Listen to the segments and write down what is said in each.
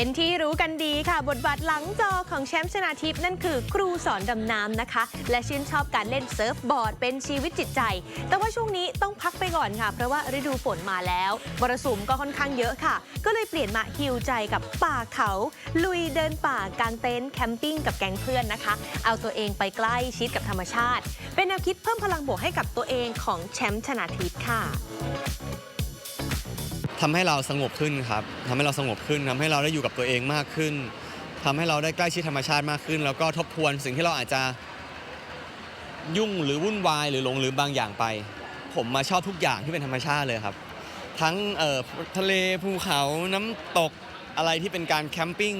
เป็นที่รู้กันดีค่ะ บทบาทหลังจอของแชมป์ชนาทิพย์นั่นคือครูสอนดำน้ำนะคะ และชื่นชอบการเล่นเซิร์ฟบอร์ดเป็นชีวิตจิตใจ แต่ว่าช่วงนี้ต้องพักไปก่อนค่ะ เพราะว่าฤดูฝนมาแล้วมรสุมก็ค่อนข้างเยอะค่ะ ก็เลยเปลี่ยนมาฮิวใจกับป่าเขา ลุยเดินป่ากางเต็นท์แคมปิ้งกับแก๊งเพื่อนนะคะ เอาตัวเองไปใกล้ชิดกับธรรมชาติ เป็นแนวคิดเพิ่มพลังบวกให้กับตัวเองของแชมป์ชนาทิพย์ค่ะ ทำให้เราสงบขึ้นครับทำให้เราสงบขึ้นทำให้เราได้อยู่กับตัวเองมากขึ้นทำให้เราได้ใกล้ชิดธรรมชาติมากขึ้น แล้วก็ทบทวนสิ่งที่เราอาจจะยุ่งหรือวุ่นวายหรือหลงลืมบางอย่างไป ผมมาชอบทุกอย่างที่เป็นธรรมชาติเลยครับ ทั้งทะเลภูเขาน้ำตกอะไรที่เป็นการแคมปิ้ง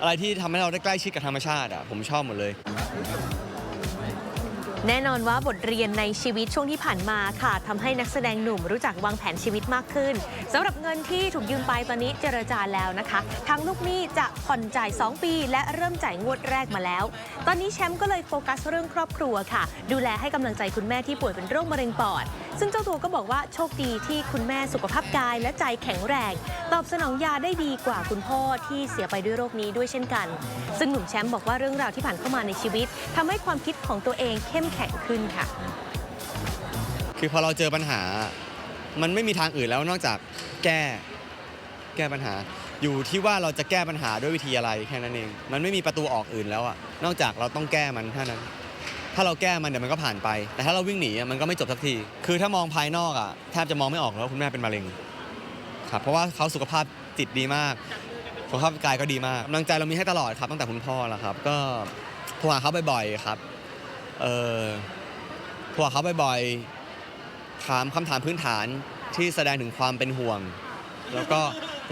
อะไรที่ทำให้เราได้ใกล้ชิดกับธรรมชาติอะผมชอบหมดเลย แน่นอนว่าบทเรียนในชีวิตช่วงที่ผ่านมาค่ะทำให้นักแสดงหนุ่มรู้จักวางแผนชีวิตมากขึ้นสำหรับเงินที่ถูกยืมไปตอนนี้เจรจาแล้วนะคะ ทางลูกหนี้จะผ่อนจ่าย 2 ปี และเริ่มจ่ายงวดแรกมาแล้ว ตอนนี้แชมป์ก็เลยโฟกัสเรื่องครอบครัวค่ะ ดูแลให้กำลังใจคุณแม่ที่ป่วยเป็นโรคมะเร็งปอด ซึ่งเจ้าตัวก็บอกว่าโชคดีที่คุณแม่สุขภาพกายและใจแข็งแรง ตอบสนองยาได้ดีกว่าคุณพ่อที่เสียไปด้วยโรคนี้ด้วยเช่นกัน ซึ่งหนุ่มแชมป์บอกว่าเรื่องราวที่ผ่านเข้ามาในชีวิตทำให้ความคิดของตัวเองเข้มแข็งขึ้นค่ะ คือพอเราเจอปัญหา มันไม่มีทางอื่นแล้วนอกจากแก้แก้ปัญหา อยู่ที่ว่าเราจะแก้ปัญหาด้วยวิธีอะไรแค่นั้นเอง มันไม่มีประตูออกอื่นแล้วอะนอกจากเราต้องแก้มันเท่านั้น ถ้าเราแก้มันเดี๋ยวมันก็ผ่านไป แต่ถ้าเราวิ่งหนีอะมันก็ไม่จบสักที คือถ้ามองภายนอกอะแทบจะมองไม่ออกแล้ววาคุณแม่เป็นมะเร็งครับเพราะว่าเขาสุขภาพจิตดีมากสุขภาพกายก็ดีมากกำลังใจเรามีให้ตลอดครับตั้งแต่คุณพ่อแล้วครับ ก็โทรหาเขาบ่อยๆครับ เออโทรหาเขาบ่อยๆถามคำถามพื้นฐานที่แสดงถึงความเป็นห่วง แล้วก็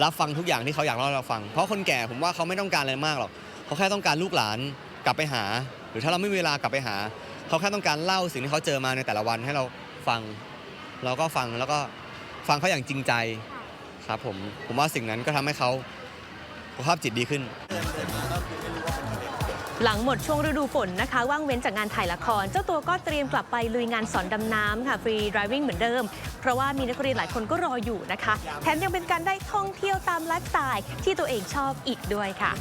รับฟังทุกอย่างที่เขาอยากเล่าให้เราฟัง เพราะคนแก่ผมว่าเขาไม่ต้องการอะไรมากหรอกเขาแค่ต้องการลูกหลานกลับไปหา หรือถ้าเราไม่มีเวลากลับไปหา เขาแค่ต้องการเล่าสิ่งที่เขาเจอมาในแต่ละวันให้เราฟัง เราก็ฟังแล้วก็ฟังเขาอย่างจริงใจครับผมผมว่าสิ่งนั้นก็ทำให้เขาสุขภาพจิตดีขึ้น หลังหมดช่วงฤดูฝนนะคะ ว่างเว้นจากงานถ่ายละคร เจ้าตัวก็เตรียมกลับไปลุยงานสอนดำน้ำค่ะฟรีดริวิ่งเหมือนเดิม เพราะว่ามีนักเรียนหลายคนก็รออยู่นะคะ แถมยังเป็นการได้ท่องเที่ยวตามไลฟ์สไตล์ที่ตัวเองชอบอีกด้วยค่ะ